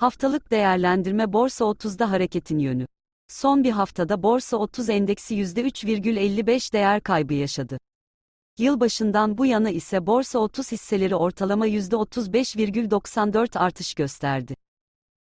Haftalık değerlendirme Borsa 30'da hareketin yönü. Son bir haftada Borsa 30 endeksi %3,55 değer kaybı yaşadı. Yılbaşından bu yana ise Borsa 30 hisseleri ortalama %35,94 artış gösterdi.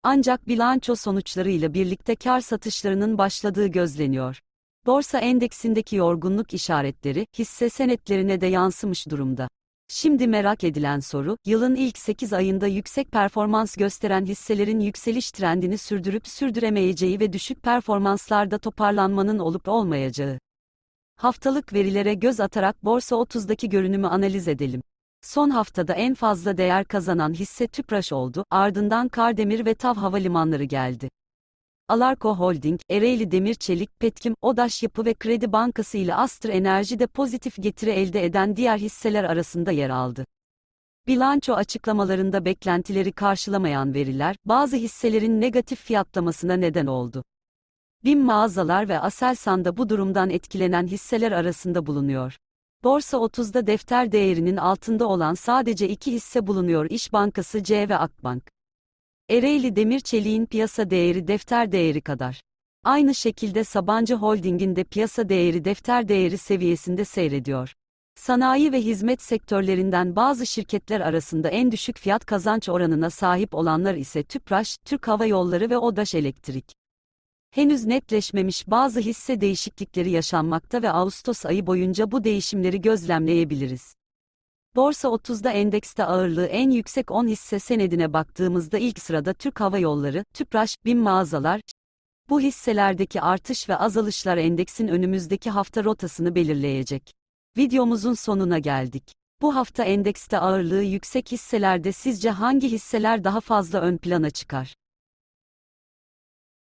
Ancak bilanço sonuçlarıyla birlikte kar satışlarının başladığı gözleniyor. Borsa endeksindeki yorgunluk işaretleri hisse senetlerine de yansımış durumda. Şimdi merak edilen soru, yılın ilk 8 ayında yüksek performans gösteren hisselerin yükseliş trendini sürdürüp sürdüremeyeceği ve düşük performanslarda toparlanmanın olup olmayacağı. Haftalık verilere göz atarak Borsa 30'daki görünümü analiz edelim. Son haftada en fazla değer kazanan hisse Tüpraş oldu, ardından Kardemir ve TAV Havalimanları geldi. Alarko Holding, Ereğli Demir Çelik, Petkim, Odaş Yapı ve Kredi Bankası ile Astır Enerji de pozitif getiri elde eden diğer hisseler arasında yer aldı. Bilanço açıklamalarında beklentileri karşılamayan veriler, bazı hisselerin negatif fiyatlamasına neden oldu. BİM mağazalar ve Aselsan'da bu durumdan etkilenen hisseler arasında bulunuyor. Borsa 30'da defter değerinin altında olan sadece iki hisse bulunuyor İş Bankası C ve Akbank. Ereğli Demir Çelik'in piyasa değeri defter değeri kadar. Aynı şekilde Sabancı Holding'in de piyasa değeri defter değeri seviyesinde seyrediyor. Sanayi ve hizmet sektörlerinden bazı şirketler arasında en düşük fiyat kazanç oranına sahip olanlar ise Tüpraş, Türk Hava Yolları ve Odaş Elektrik. Henüz netleşmemiş bazı hisse değişiklikleri yaşanmakta ve Ağustos ayı boyunca bu değişimleri gözlemleyebiliriz. Borsa 30'da endekste ağırlığı en yüksek 10 hisse senedine baktığımızda ilk sırada Türk Hava Yolları, Tüpraş, BİM mağazalar. Bu hisselerdeki artış ve azalışlar endeksin önümüzdeki hafta rotasını belirleyecek. Videomuzun sonuna geldik. Bu hafta endekste ağırlığı yüksek hisselerde sizce hangi hisseler daha fazla ön plana çıkar?